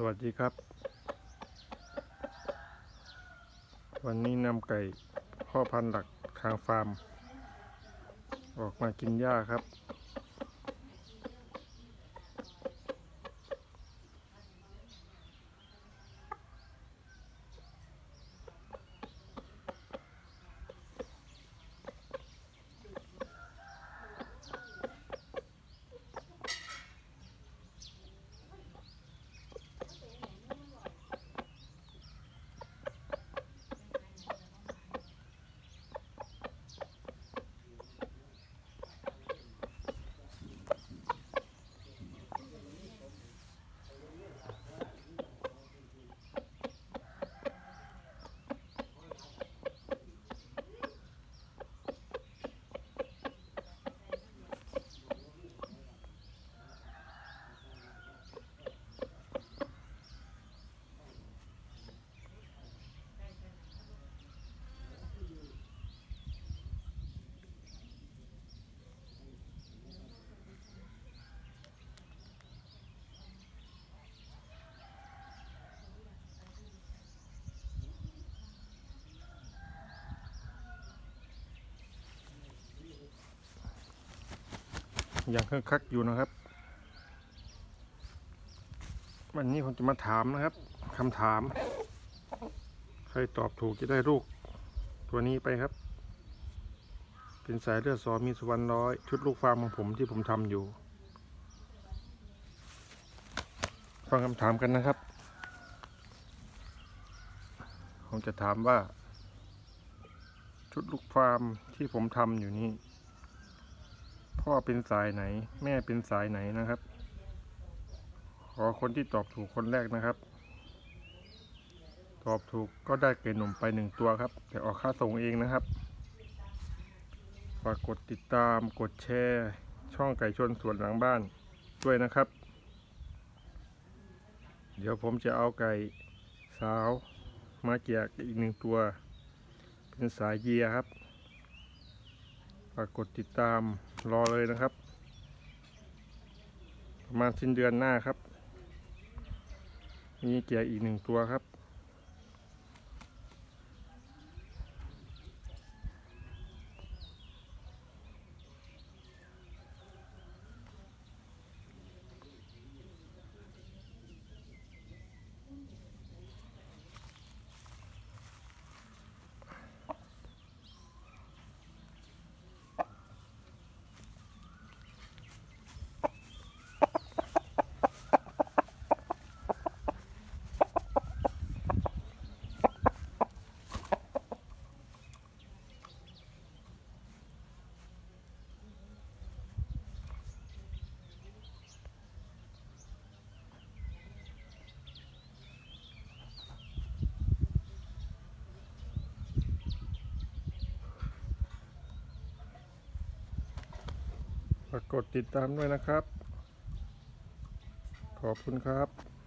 สวัสดีครับ วันนี้นำไก่พ่อพันธุ์หลักทางฟาร์ม ออกมากินหญ้าครับ ยังคึกคักอยู่นะครับ วันนี้ผมจะมาถามนะครับคำถาม ใครตอบถูกจะได้ลูก ตัวนี้ไปครับ เป็นสายเลือดสอมีสุวรรณร้อย ชุดลูกฟาร์มของผมที่ผมทำอยู่ ฟังคำถามกันนะครับ ผมจะถามว่า ชุดลูกฟาร์มที่ผมทำอยู่นี้ พ่อเป็นสายไหน แม่เป็นสายไหนนะครับ ขอคนที่ตอบถูกคนแรกนะครับ ตอบถูกก็ได้ไก่หนุ่มไปหนึ่งตัวครับ แต่ออกค่าส่งเองนะครับฝากกดติดตามกดแชร์ ช่องไก่ชนสวนหลังบ้านด้วยนะครับ เดี๋ยวผมจะเอาไก่สาวมาแจกอีกหนึ่งตัว เป็นสายเยียครับากกดติดตามรอเลยนะครับ ประมาณสิ้นเดือนหน้าครับ มีแจกอีกหนึ่งตัวครับ ฝากกดติดตามด้วยนะครับ ขอบคุณครับ